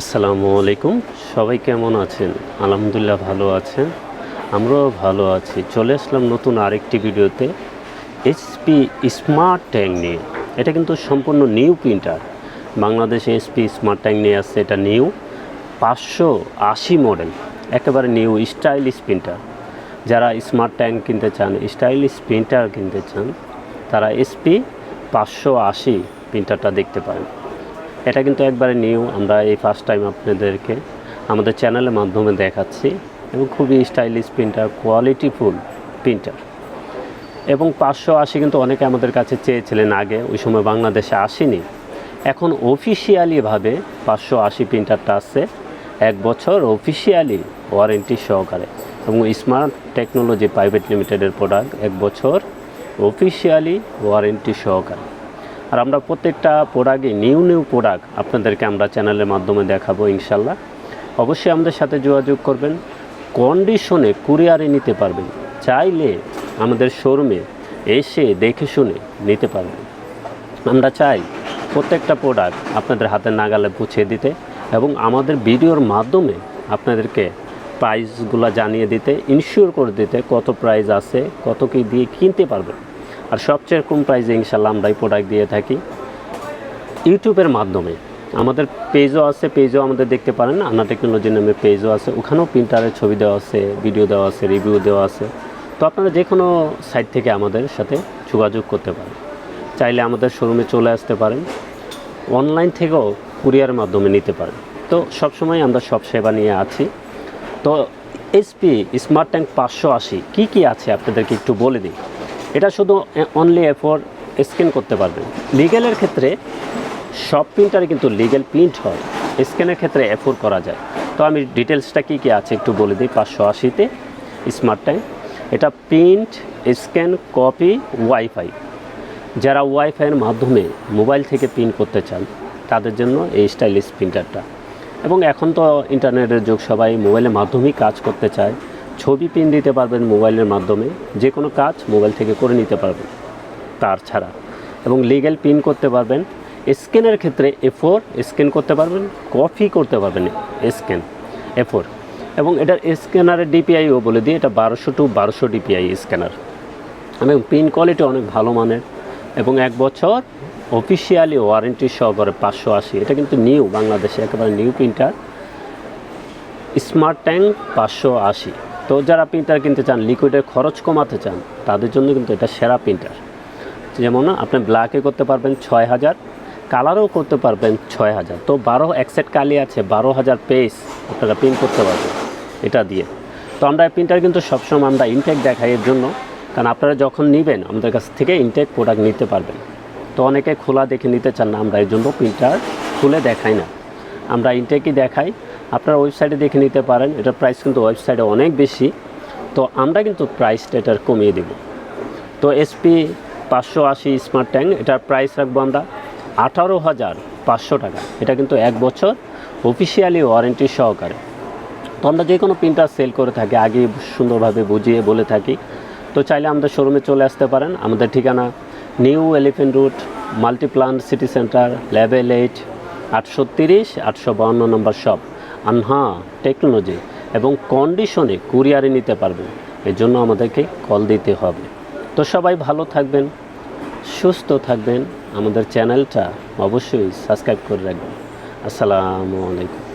আসসালামু আলাইকুম। সবাই কেমন আছেন? আলহামদুলিল্লাহ ভালো আছেন। আমরাও ভালো আছি। চলে আসলাম নতুন আরেকটি ভিডিওতে। এইচপি স্মার্ট ট্যাঙ্ক নিয়ে। এটা কিন্তু সম্পূর্ণ নিউ প্রিন্টার বাংলাদেশে এইচপি স্মার্ট ট্যাঙ্ক নিয়ে আসছে। এটা নিউ। পাঁচশো আশি মডেল একেবারে নিউ স্টাইলিশ প্রিন্টার যারা স্মার্ট ট্যাঙ্ক কিনতে চান স্টাইলিশ প্রিন্টার কিনতে চান, তারা এসপি পাঁচশো আশি প্রিন্টারটা দেখতে পারেন। এটা কিন্তু একবারে নিউ। আমরা এই ফার্স্ট টাইম আপনাদেরকে আমাদের চ্যানেলের মাধ্যমে দেখাচ্ছি এবং খুবই স্টাইলিশ প্রিন্টার কোয়ালিটিফুল প্রিন্টার এবং পাঁচশো আশি কিন্তু অনেকে আমাদের কাছে চেয়েছিলেন আগে, ওই সময় বাংলাদেশে আসেনি। এখন অফিসিয়ালিভাবে পাঁচশো আশি প্রিন্টারটা আসছে এক বছর অফিসিয়ালি ওয়ারেন্টি সহকারে। এবং স্মার্ট টেকনোলজি প্রাইভেট লিমিটেডের প্রোডাক্ট এক বছর অফিসিয়ালি ওয়ারেন্টি সহকারে। আর আমরা প্রত্যেকটা প্রোডাক্টই নিউ নিউ প্রোডাক্ট আপনাদেরকে আমরা চ্যানেলের মাধ্যমে দেখাবো ইনশাল্লাহ। অবশ্যই আমাদের সাথে যোগাযোগ করবেন। কন্ডিশনে কুরিয়ারে নিতে পারবেন। চাইলে আমাদের শোরুমে এসে দেখে শুনে নিতে পারবেন। আমরা চাই প্রত্যেকটা প্রোডাক্ট আপনাদের হাতে নাগালে পৌঁছে দিতে এবং আমাদের ভিডিওর মাধ্যমে আপনাদেরকে প্রাইসগুলো জানিয়ে দিতে ইনশিওর করে দিতে কত প্রাইস আছে, কত কী দিয়ে কিনতে পারবেন। আর সবচেয়ে কম প্রাইসে ইনশাল্লাহ আমরা এই প্রোডাক্ট দিয়ে থাকি ইউটিউবের মাধ্যমে। আমাদের পেজও আছে পেজও আমাদের দেখতে পারেন আন্না টেকনোলজি নামে পেজও আছে। ওখানেও প্রিন্টারের ছবি দেওয়া আছে ভিডিও দেওয়া আছে রিভিউ দেওয়া আছে। তো আপনারা যে কোনো সাইট থেকে আমাদের সাথে যোগাযোগ করতে পারেন। চাইলে আমাদের শোরুমে চলে আসতে পারেন। অনলাইন থেকেও কুরিয়ারের মাধ্যমে নিতে পারেন। তো সবসময় আমরা সব সেবা নিয়ে আছি। তো এসপি স্মার্ট ট্যাঙ্ক পাঁচশো আশি, কী কী আছে আপনাদেরকে একটু বলে দিই? এটা শুধু অনলি এফোর স্ক্যান করতে পারবেন। লিগেলের ক্ষেত্রে সব প্রিন্টারে কিন্তু লিগেল প্রিন্ট হয়। স্ক্যানের ক্ষেত্রে এফোর করা যায়। তো আমি ডিটেলসটা কী কী আছে একটু বলে দিই, পাঁচশো আশিতে স্মার্ট টাইম এটা প্রিন্ট স্ক্যান কপি ওয়াইফাই যারা ওয়াইফাইয়ের মাধ্যমে মোবাইল থেকে প্রিন্ট করতে চান, তাদের জন্য এই স্টাইলিশ প্রিন্টারটা এবং এখন তো ইন্টারনেটের যুগ, সবাই মোবাইলের মাধ্যমেই কাজ করতে চায়। ছবি প্রিন্ট দিতে পারবেন মোবাইলের মাধ্যমে যে কোনো কাজ মোবাইল থেকে করে নিতে পারবেন, তার ছাড়া। এবং লিগ্যাল প্রিন্ট করতে পারবেন স্ক্যানের ক্ষেত্রে এ ফোর স্ক্যান করতে পারবেন কপি করতে পারবেন স্ক্যান এ ফোর এবং এটার স্ক্যানারের ডিপিআইও বলে দিই, এটা বারোশো টু বারোশো ডিপিআই স্ক্যানার এবং প্রিন্ট কোয়ালিটি অনেক ভালো মানের, এবং এক বছর অফিসিয়ালি ওয়ারেন্টি সহকারে পাঁচশো আশি। এটা কিন্তু নিউ বাংলাদেশে একেবারে নিউ প্রিন্টার স্মার্ট ট্যাঙ্ক পাঁচশো আশি। তো যারা প্রিন্টার কিনতে চান লিকুইডের খরচ কমাতে চান, তাদের জন্য কিন্তু এটা সেরা প্রিন্টার যেমন আপনি ব্ল্যাকে করতে পারবেন ছয় হাজার কালারও করতে পারবেন ছয় হাজার। তো বারো একসেট কালি আছে, বারো হাজার পেজ আপনারা প্রিন্ট করতে পারবেন এটা দিয়ে। তো আমরা প্রিন্টার কিন্তু সবসময় আমরা ইনটেক দেখাই এর জন্য, কারণ আপনারা যখন নেবেন, আমাদের কাছ থেকে ইনটেক প্রোডাক্ট নিতে পারবেন। তো অনেকে খোলা দেখে নিতে চান না, আমরা এর জন্য প্রিন্টার খুলে দেখাই না। আমরা ইনটেকই দেখাই। আপনারা ওয়েবসাইটে দেখে নিতে পারেন, এটার প্রাইস কিন্তু ওয়েবসাইটে অনেক বেশি। তো আমরা কিন্তু প্রাইসটা এটার কমিয়ে দেব। তো এসপি পাঁচশো আশি স্মার্ট ট্যাঙ্ক এটার প্রাইস রাখব আমরা আঠারো হাজার পাঁচশো টাকা। এটা কিন্তু এক বছর অফিসিয়ালি ওয়ারেন্টি সহকারে। তো আমরা যে কোনো প্রিন্টার সেল করে থাকি, আগে সুন্দরভাবে বুঝিয়ে বলে থাকি। তো চাইলে আমাদের শোরুমে চলে আসতে পারেন। আমাদের ঠিকানা new elephant route multiplan city centre level eight আটশো তিরিশ আটশো বাউন্ন নম্বর শপ। আনহা, টেকনোলজি এবং কন্ডিশনে কুরিয়ারে নিতে পারবেন। এর জন্য আমাদেরকে কল দিতে হবে। তো সবাই ভালো থাকবেন, সুস্থ থাকবেন। আমাদের চ্যানেলটা অবশ্যই সাবস্ক্রাইব করে রাখবেন। আসসালামু আলাইকুম।